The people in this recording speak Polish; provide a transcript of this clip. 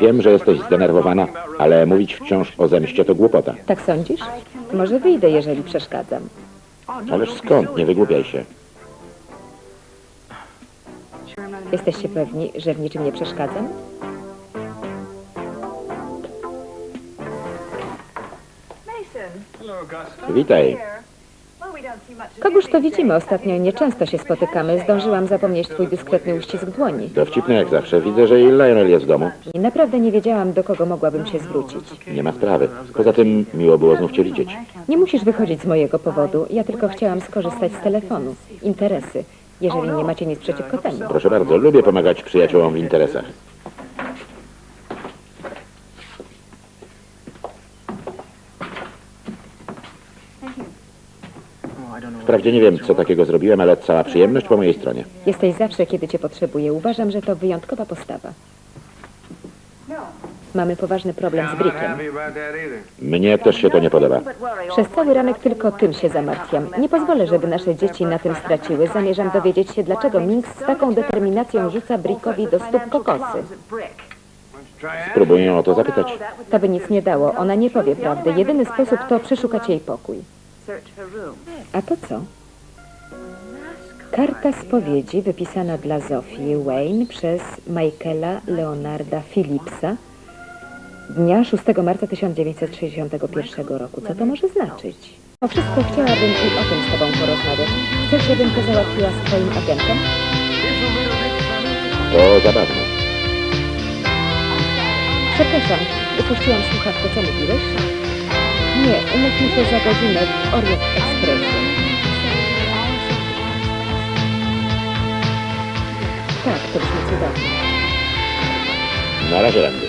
Wiem, że jesteś zdenerwowana, ale mówić wciąż o zemście to głupota. Tak sądzisz? Może wyjdę, jeżeli przeszkadzam. Ależ skąd? Nie wygłupiaj się. Jesteście pewni, że w niczym nie przeszkadzam? Witaj. Kogóż to widzimy ostatnio? Nieczęsto się spotykamy. Zdążyłam zapomnieć twój dyskretny uścisk dłoni. Dowcipny jak zawsze. Widzę, że i Lionel jest w domu. I naprawdę nie wiedziałam, do kogo mogłabym się zwrócić. Nie ma sprawy. Poza tym miło było znów cię widzieć. Nie musisz wychodzić z mojego powodu. Ja tylko chciałam skorzystać z telefonu. Interesy. Jeżeli nie macie nic przeciwko temu. Proszę bardzo, lubię pomagać przyjaciołom w interesach. Wprawdzie nie wiem, co takiego zrobiłem, ale cała przyjemność po mojej stronie. Jesteś zawsze, kiedy cię potrzebuję. Uważam, że to wyjątkowa postawa. Mamy poważny problem z Brickiem. Mnie też się to nie podoba. Przez cały ranek tylko tym się zamartwiam. Nie pozwolę, żeby nasze dzieci na tym straciły. Zamierzam dowiedzieć się, dlaczego Minks z taką determinacją rzuca Brickowi do stóp kokosy. Spróbuję ją o to zapytać. To by nic nie dało. Ona nie powie prawdy. Jedyny sposób to przeszukać jej pokój. A to co? Karta spowiedzi wypisana dla Zofii Wayne przez Michaela Leonarda Phillipsa dnia 6 marca 1961 roku. Co to może znaczyć? O wszystko chciałabym i o tym z Tobą porozmawiać. Chcesz, żebym to załatwiła z Twoim agentem? To zabawne. Przepraszam, upuściłam słuchawkę. Co mówiłeś? Nie, umówmy się za godzinę w Orient Expressie. Tak, to brzmi cudownie. Na razie, Randy.